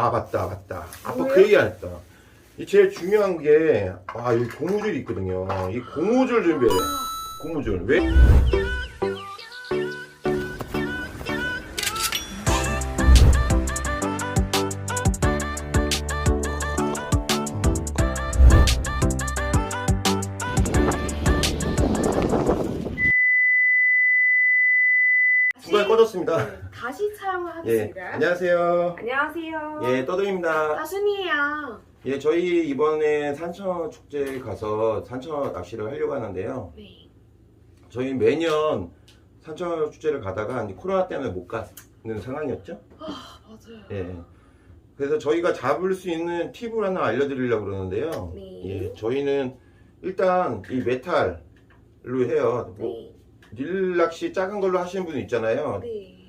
아 맞다 맞다. 아빠? 그 얘기 안 했다. 이 제일 중요한 게, 아, 이 고무줄이 있거든요. 이 고무줄 준비해. 고무줄. 왜? 중간에 꺼졌습니다. 네, 다시 예, 사용하겠습니다. 안녕하세요. 안녕하세요. 예, 떠돌입니다. 다순이에요. 예, 저희 이번에 산천 축제에 가서 산천 낚시를 하려고 하는데요. 네. 저희 매년 산천 축제를 가다가 이제 코로나 때문에 못 가는 상황이었죠. 아 맞아요. 예. 그래서 저희가 잡을 수 있는 팁을 하나 알려드리려고 그러는데요. 네. 예, 저희는 일단 이 메탈로 해요. 뭐 네. 릴낚시 작은 걸로 하시는 분 있잖아요. 네.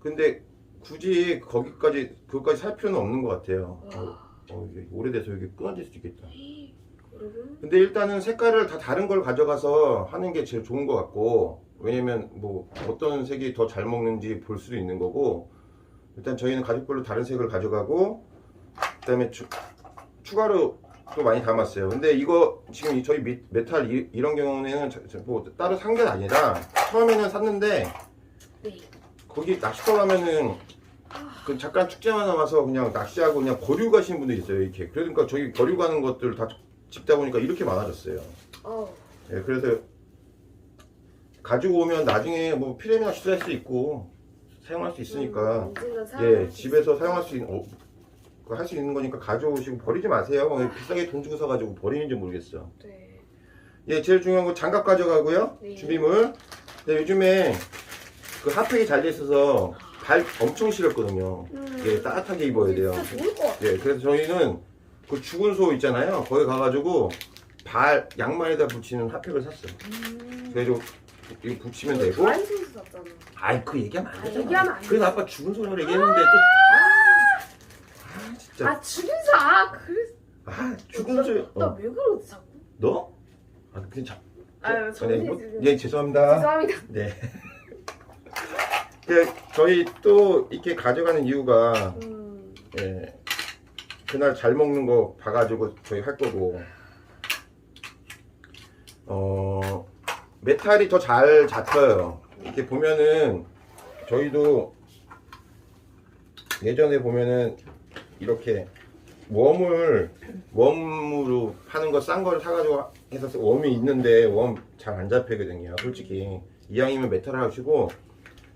근데 굳이 거기까지 그것까지 살 필요는 없는 것 같아요. 어, 와. 어, 이게 오래돼서 이게 끊어질 수도 있겠다. 여러분. 근데 일단은 색깔을 다 다른 걸 가져가서 하는 게 제일 좋은 것 같고 왜냐면 뭐 어떤 색이 더 잘 먹는지 볼 수도 있는 거고 일단 저희는 가죽별로 다른 색을 가져가고 그다음에 추, 추가로 또 많이 담았어요. 근데 이거 지금 이 저희 미- 메탈 이, 런 경우에는 뭐 따로 산 게 아니라 처음에는 샀는데 네. 거기 낚시터 가면은 그 잠깐 축제만 나와서 그냥 낚시하고 그냥 거류 가시는 분들 있어요 이렇게 그러니까 저기 거류 가는 것들 다 집다 보니까 이렇게 많아졌어요. 어. 예, 그래서 가지고 오면 나중에 뭐 피레미 낚시도 할수 있고 사용할 수 있으니까 음, 언젠가 사용할 예 수 집에서 사용할 수 있는 어, 그거 할수 있는 거니까 가져오시고 버리지 마세요. 왜 비싸게 돈 주고 사가지고 버리는지 모르겠어. 네. 예 제일 중요한 건 장갑 가져가고요. 네. 준비물. 근데 요즘에 그 핫팩이 잘 돼 있어서 발 엄청 시렸거든요. 음. 예 따뜻하게 입어야 돼요. 진짜 좋을 것 같아. 예, 그래서 저희는 그 죽은 소 있잖아요. 거기 가가지고 발 양말에다 붙이는 핫팩을 샀어요. 음. 그래가지고 이거 붙이면 되고. 샀잖아. 아이 그 얘기하면 안 아, 되잖아. 얘기하면 안 그래서. 아빠 죽은 소리를 얘기했는데 또. 아, 진짜. 아 죽인자. 아 그래. 아 죽은 소리. 어. 나왜 그러지 자꾸? 너? 아 그냥 자. 아유 네, 정신 뭐, 지금. 예 죄송합니다. 죄송합니다. 네. 그 저희 또 이렇게 가져가는 이유가 음. 예, 그날 잘 먹는 거 봐가지고 저희 할 거고. 어 메탈이 더 잘 잡혀요. 이렇게 보면은 저희도 예전에 보면은 이렇게 웜을 웜으로 파는 거 싼 거를 사가지고 해서 웜이 있는데 웜 잘 안 잡히거든요 솔직히. 이왕이면 메탈 하시고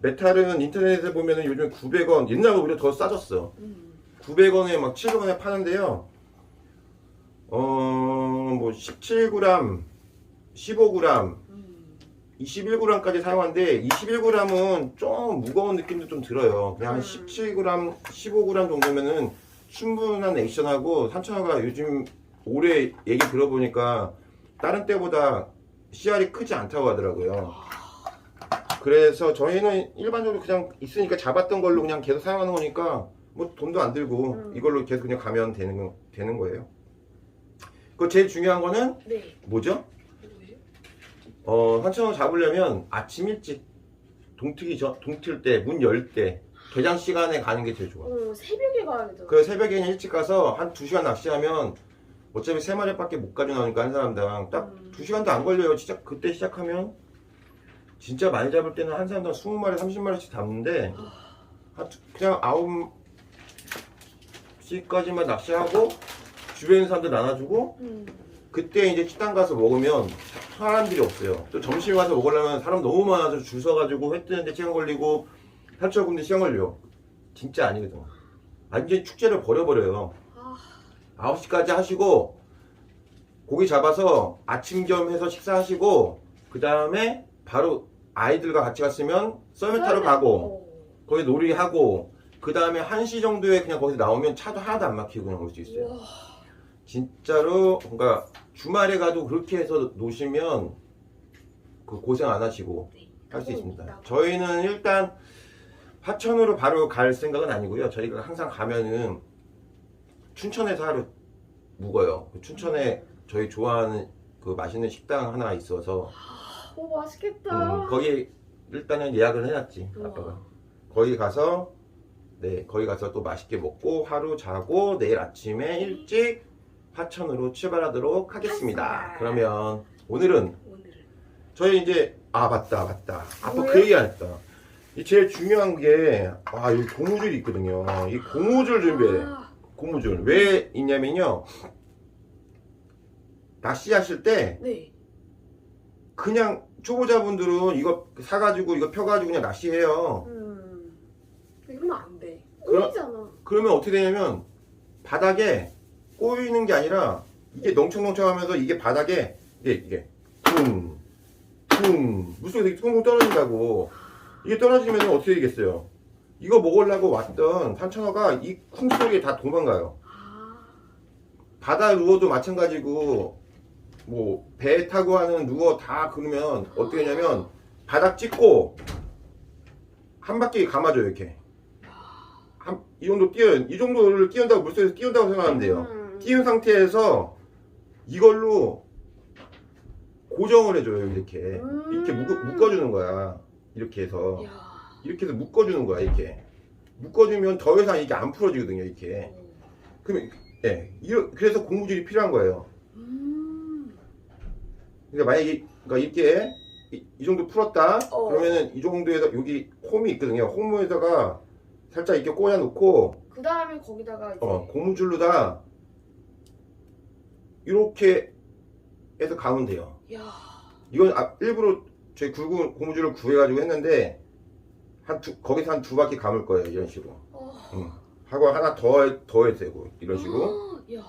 메탈은 인터넷에 보면은 요즘 900원 옛날보다 오히려 더 싸졌어 음. 900원에 막 700원에 파는데요. 어, 뭐 17g, 15g, 음. 21g까지 사용하는데 21g은 좀 무거운 느낌도 좀 들어요. 그냥 한 음. 17g, 15g 정도면은 충분한 액션하고 산천어가 요즘 올해 얘기 들어보니까 다른 때보다 CR이 크지 않다고 하더라고요. 그래서 저희는 일반적으로 그냥 있으니까 잡았던 걸로 그냥 계속 사용하는 거니까 뭐 돈도 안 들고 음. 이걸로 계속 그냥 가면 되는 거, 되는 거예요. 그 제일 중요한 거는 네. 뭐죠? 어, 산천어 잡으려면 아침 일찍 동트기 전, 동틀 때, 문 열 때, 개장 시간에 가는 게 제일 좋아. 어 새벽에 가야죠. 그 새벽에는 일찍 가서 한 2시간 낚시하면 어차피 3마리밖에 못 가져 나오니까 한 사람당 딱 음. 2시간도 안 걸려요. 진짜 그때 시작하면 진짜 많이 잡을 때는 한 사람당 20마리, 30마리씩 잡는데 그냥 9시까지만 낚시하고 주변 사람들 나눠주고 음. 그때 이제 식당 가서 먹으면 사람들이 없어요. 또 점심 가서 먹으려면 사람 너무 많아서 줄 서가지고 회 뜨는데 시간 걸리고 탈출 군데 시간 걸려. 진짜 아니거든. 완전 축제를 버려버려요. 아. 9시까지 하시고 고기 잡아서 아침 겸 해서 식사하시고 그 다음에 바로 아이들과 같이 갔으면 썰매 타러 가고 어. 거기 놀이하고 그 다음에 1시 정도에 그냥 거기서 나오면 차도 하나도 안 막히고 그냥 올 수 있어요. 진짜로 뭔가 주말에 가도 그렇게 해서 노시면 그 고생 안 하시고 네. 할수 그건 있습니다. 있다고. 저희는 일단 화천으로 바로 갈 생각은 아니고요. 저희가 항상 가면은 춘천에서 하루 묵어요. 그 춘천에 저희 좋아하는 그 맛있는 식당 하나 있어서 오 맛있겠다. 음, 거기 일단은 예약을 해놨지 우와. 아빠가. 거기 가서 네, 거기 가서 또 맛있게 먹고 하루 자고 내일 아침에 일찍 화천으로 출발하도록 하겠습니다. 하겠습니다. 그러면 오늘은 오늘은 저희 이제 아 맞다 맞다 뭐예요? 그 얘기 안 했다. 이 제일 중요한 게아 여기 고무줄이 있거든요. 이 고무줄 준비해. 아, 고무줄 왜 있냐면요. 낚시하실 때 네. 그냥 초보자분들은 이거 사가지고 이거 펴가지고 그냥 낚시해요. 음. 이러면 안 돼. 그럼- 꼬이잖아. 그러면 어떻게 되냐면 바닥에 꼬이는 게 아니라 이게 넝청넝청하면서 이게 바닥에 이게 이게 퉁 퉁 물속에서 이렇게 퉁퉁 떨어진다고 이게 떨어지면 어떻게 되겠어요? 이거 먹으려고 왔던 산천어가 이쿵 속에 다 도망가요. 아. 바다 루어도 마찬가지고 뭐 배 타고 하는 루어 다 그러면 어떻게 하냐면 바닥 찍고 한 바퀴 감아줘요 이렇게. 한, 이 정도 띄어 이 정도를 띄운다고 물속에서 띄운다고 생각하면 돼요. 음. 띄운 상태에서 이걸로 고정을 해줘요 이렇게. 이렇게 묶어, 묶어 주는 거야 이렇게 해서. 야. 이렇게 해서 묶어주는 거야 이렇게. 묶어주면 더 이상 이게 안 풀어지거든요 이렇게. 그러면 예. 이러- 그래서 고무줄이 필요한 거예요. 음. 그러니까 만약에 그러니까 이렇게 이, 이 정도 풀었다 어. 그러면은 이 정도에서 여기 홈이 있거든요 홈에다가 살짝 이렇게 꽂아 놓고 그 다음에 거기다가 이제 어 고무줄로다 이렇게 해서 감으면 돼요 야. 이건 아, 일부러 저희 굵은 고무줄을 구해가지고 했는데 한 두, 거기서 한 두 바퀴 감을 거예요 이런 식으로 어. 응. 하고 하나 더, 더 해도 되고 이런 식으로 아, 야.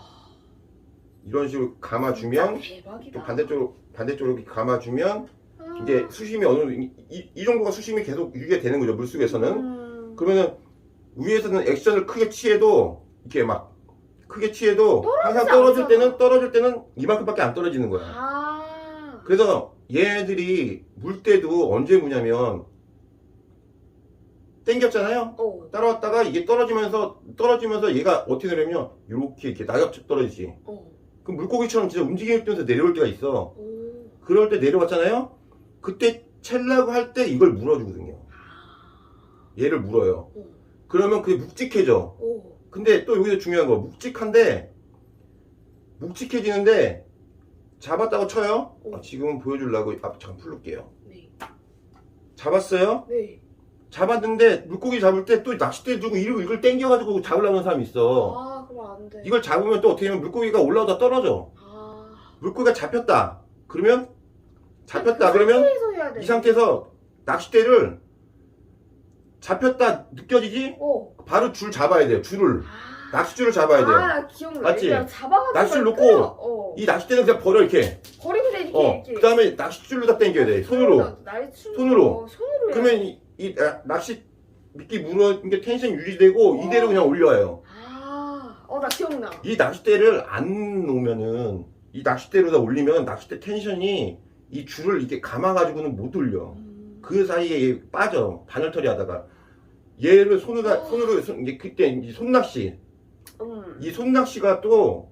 이런 식으로 감아주면 대박이다. 또 반대쪽으로 반대쪽으로 이렇게 감아주면 아. 이제 수심이 어느 정도 이, 이- 이 정도가 수심이 계속 유지가 되는 거죠 물속에서는 음. 그러면은 위에서는 액션을 크게 취해도 이렇게 막 크게 취해도 항상 떨어질 않잖아. 때는 떨어질 때는 이만큼밖에 안 떨어지는 거야. 아. 그래서 얘네들이 물 때도 언제 무냐면 땡겼잖아요. 어. 따라왔다가 이게 떨어지면서 떨어지면서 얘가 어떻게 되냐면 이렇게 이렇게 낙엽 떨어지지. 어. 그 물고기처럼 진짜 움직이면서 내려올 때가 있어. 오. 그럴 때 내려왔잖아요. 그때 챌라고 할 때 이걸 물어주거든요. 얘를 물어요. 어. 그러면 그게 묵직해져. 오. 근데 또 여기서 중요한 거 묵직한데 묵직해지는데 잡았다고 쳐요. 어. 아, 지금은 보여주려고 앞 잠깐 풀을게요. 네. 잡았어요. 네. 잡았는데 물고기 잡을 때 또 낚싯대 들고 이걸, 이걸 당겨가지고 잡으려는 사람이 있어. 아, 그럼 안 돼. 이걸 잡으면 또 어떻게 하면 물고기가 올라오다 떨어져. 아. 물고기가 잡혔다. 그러면 잡혔다. 그러면 해야 돼. 이 상태에서 낚싯대를 잡혔다 느껴지지? 어. 바로 줄 잡아야 돼요. 줄을 아. 낚싯줄을 잡아야 돼요. 아, 나 기억나. 맞지? 잡아가지고 그냥 놓고. 어. 이 낚싯대는 그냥 버려 이렇게. 버리고 돼 이렇게 어. 이렇게. 그 다음에 낚싯줄로 다 당겨야 돼. 손으로. 손으로. 어, 손으로. 그러면 돼. 이, 이 나- 낚시 미끼 물어인 게 텐션 유지되고 어. 이대로 그냥 올려요. 아. 어, 나 기억나. 이 낚싯대를 안 놓으면은 이 낚싯대로 다 올리면 낚싯대 텐션이 이 줄을 이렇게 감아가지고는 못 올려. 음. 그 사이에 얘 빠져 바늘털이 하다가 얘를 손으로 어. 손으로 손- 이제 그때 이제 손낚시 음. 이 손낚시가 또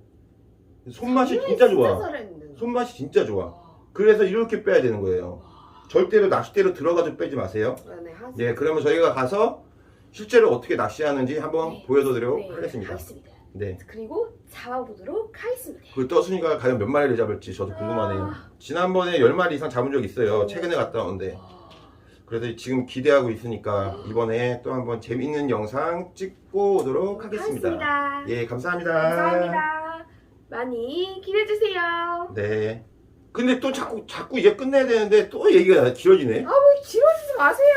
손맛이 진짜 좋아. 잘했는데. 손맛이 진짜 좋아. 와. 그래서 이렇게 빼야 되는 거예요. 와. 절대로 낚싯대로 들어가서 빼지 마세요. 네, 하지. 예, 그러면 저희가 가서 실제로 어떻게 낚시하는지 한번 네. 보여드리도록 네, 하겠습니다. 하겠습니다. 네. 그리고 잡아보도록 하겠습니다. 그 떠순이가 과연 몇 마리를 잡을지 저도 궁금하네요. 아. 지난번에 10마리 이상 잡은 적 있어요. 오. 최근에 갔다 오는데. 와. 그래서 지금 기대하고 있으니까 이번에 또 한번 재밌는 영상 찍고 오도록 하겠습니다. 하겠습니다. 예, 감사합니다. 감사합니다. 많이 기대해주세요. 네. 근데 또 자꾸, 자꾸 이제 끝내야 되는데 또 얘기가 길어지네. 아, 뭐 길어지지 마세요.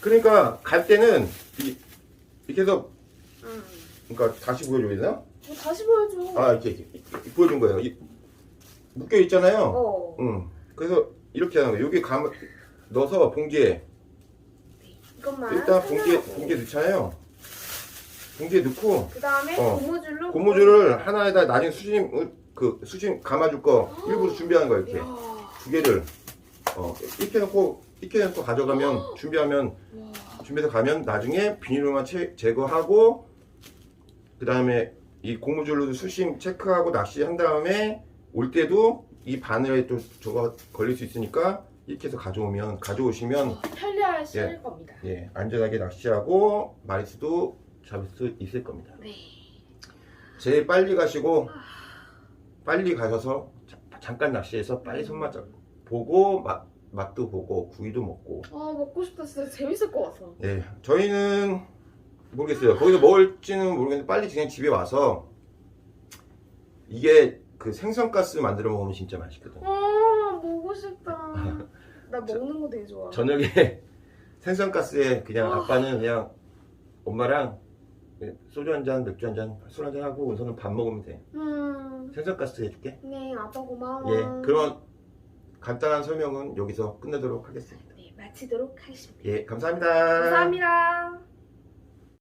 그러니까 갈 때는 이, 이렇게 해서, 음. 그러니까 다시 보여줘야 되나? 뭐 다시 보여줘. 아, 이렇게, 이렇게, 이렇게 보여준 거예요. 이- 묶여 있잖아요. 어. 응. 그래서 이렇게 하는 거예요. 여기 감, 넣어서 봉지에, 이것만. 일단 봉지에, 봉지에 넣잖아요. 봉지에 넣고, 그 다음에 어. 고무줄로. 고무줄을 하나에다 나중에 수심, 그, 수심 감아줄 거 일부러 준비하는 거예요, 이렇게. 이야. 두 개를, 어, 이렇게 놓고, 이렇게 놓고 가져가면, 준비하면, 와. 준비해서 가면 나중에 비닐로만 채- 제거하고 그 다음에 이 고무줄로 수심 체크하고 낚시한 다음에 올 때도 이 바늘에 또 저거 걸릴 수 있으니까 이렇게 해서 가져오면 가져오시면 어, 편리하실 예. 겁니다. 예 안전하게 낚시하고 마리수도 잡을 수 있을 겁니다. 네. 제일 빨리 가시고 빨리 가셔서 자- 잠깐 낚시해서 빨리 손맛 잡고 보고 맛, 맛도 보고 구이도 먹고 아 먹고 싶다. 진짜 재밌을 것 같아. 네 저희는 모르겠어요 거기서 먹을지는 모르겠는데 빨리 그냥 집에 와서 이게 그 생선가스 만들어 먹으면 진짜 맛있거든 아 먹고 싶다. 나 먹는 거 되게 좋아. 저녁에 생선가스에 그냥 아빠는 그냥 엄마랑 소주 한 잔, 맥주 한 잔, 술 한 잔 하고 우선은 밥 먹으면 돼 음. 생선가스 해줄게 네 아빠 고마워. 예 그러면 간단한 설명은 여기서 끝내도록 하겠습니다 네 마치도록 하겠습니다. 예 감사합니다 감사합니다.